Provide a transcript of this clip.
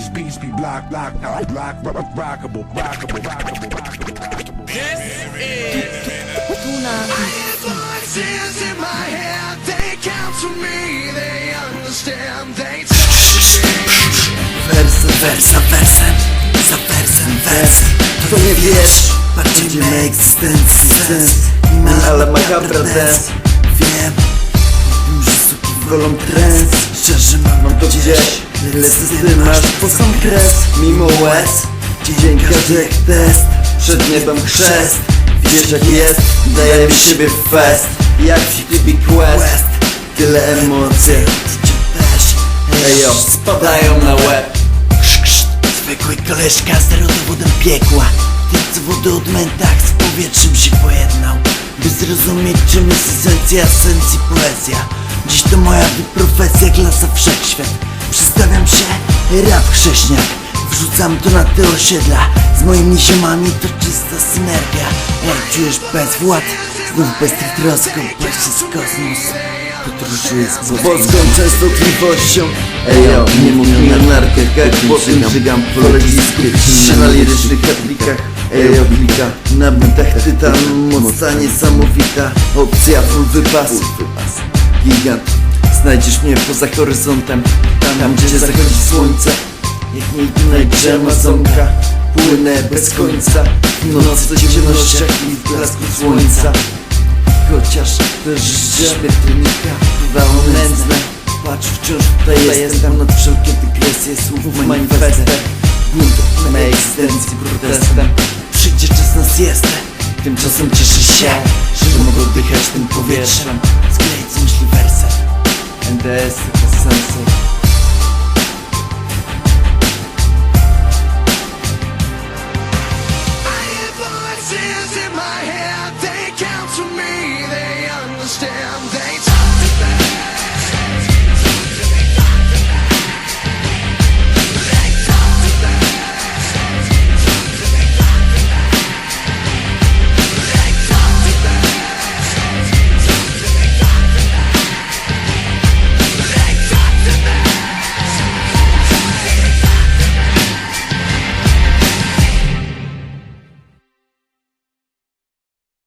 these beats be block, block, block, block, rock, rockable, rockable, rockable, rockable, rockable. Tuna Voices in my head, they count to me, they understand, they wersa, wersem Za wersem, To nie wiesz Bardziej ma egzystencji sens No ale makabra dance Wiem że suki wolą trens Szczerze mam to gdzieś Tyle ty masz po sam kres Mimo łez. Dzień każdy jak test Przed niebem chrzest. Wiesz jak jest Dajemy siebie w fest. Jak w klipie quest Tyle emocji Ejo, spadają na łeb. Zwykły koleżka z rodowodem piekła. Ten co wodę od mentach z powietrzem się pojednał. By zrozumieć czym jest esencja esencji poezja. Dziś to moja profesja, klasa wszechświat Przedstawiam się, rap chrześniak. Wrzucam to na te osiedla. Z moimi ziomami to czysta synergia. Jak czujesz bez władz Znów bez tych troską Patrzcie z kosmos. Podróżuję z boską częstotliwością. Ejo, nie mówię na narkach Potem żygam po lewisku Się na lirycznych replikach Ejo, klika Na butach tytan Moca niesamowita. Opcja full wypas. Gigant Znajdziesz mnie poza horyzontem Tam, gdzie zachodzi słońce. Jak nigdy na grze Amazonka Płynę bez końca. W nocy ciemnościach i w blasku słońca. Chociaż też życie śmiertelnika bywało nędzne. Patrz wciąż tutaj jestem Nad wszelkie dygresje słów manifestem. Bunt mej egzystencji protestem. Przyjdzie czas nas jest. Tymczasem cieszę się Że mogę oddychać tym powietrzem NDS bez sensu I